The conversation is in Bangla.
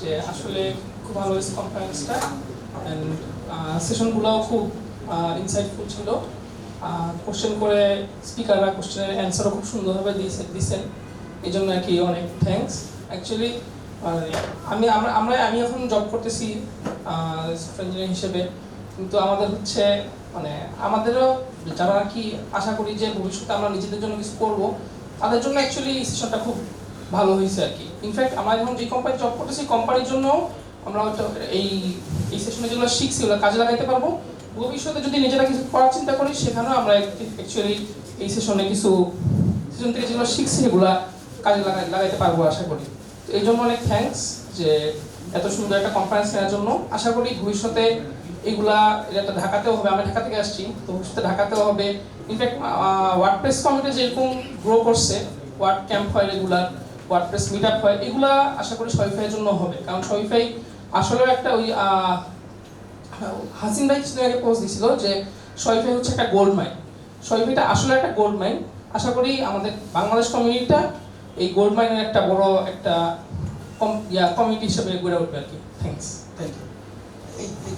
যে আসলে খুব ভালো হয়েছে কনফারেন্সটা অ্যান্ড সেশনগুলোও খুব ইনসাইটফুল ছিল। কোশ্চেন করে স্পিকাররা কোশ্চেনের অ্যান্সারও খুব সুন্দরভাবে দিয়েছে দিচ্ছেন এই জন্য আর কি অনেক থ্যাঙ্কস অ্যাকচুয়ালি আমি, আমরা আমরা, আমি এখন জব করতেছি ইঞ্জিনিয়ার হিসেবে। কিন্তু আমাদের হচ্ছে মানে আমাদেরও যারা আর কি আশা করি যে ভবিষ্যতে আমরা নিজেদের জন্য কিছু করব, তাদের জন্য অ্যাকচুয়ালি সেশনটা খুব ভালো হয়েছে আর কি। ইনফ্যাক্ট আমরা এখন যে কোম্পানি জব করতেছি কোম্পানির জন্য আমরা হয়তো এই এই সেশনে যেগুলো শিখছি, ওগুলো কাজে লাগাইতে পারব। ভবিষ্যতে যদি নিজেরা কিছু করার চিন্তা করি, সেখানেও আমরা অ্যাকচুয়ালি এই সেশনে কিছু সেশন থেকে যেগুলো শিখছি, সেগুলো কাজে লাগাই, লাগাইতে পারব আশা করি। তো এই জন্য অনেক থ্যাঙ্কস যে এত সুন্দর একটা কনফারেন্স নেওয়ার জন্য। আশা করি ভবিষ্যতে এগুলা, এটা একটা ঢাকাতেও হবে আমি ঢাকা থেকে আসছি, তো ভবিষ্যতে ঢাকাতেও হবে। ইনফ্যাক্ট ওয়ার্ডপ্রেস কমিটি যেরকম গ্রো করছে ওয়ার্ড ক্যাম্প হয় রেগুলার ওয়ার্ডপ্রেস মিট আপ হয়, এগুলা আশা করি শরীফাইয়ের জন্য হবে। কারণ শরীফাই আসলেও একটা ওই হাসিন ভাই কিছুদিন আগে পোস্ট দিছিল যে শরীফাই হচ্ছে একটা গোল্ড মাইন শরীফাইটা আসলে একটা গোল্ড মাইন আশা করি আমাদের বাংলাদেশ কমিউনিটিটা এই গোল্ড মাইনের একটা বড় একটা কম কমিউনিটি হিসেবে গড়ে উঠবে আর কি। Thanks thank you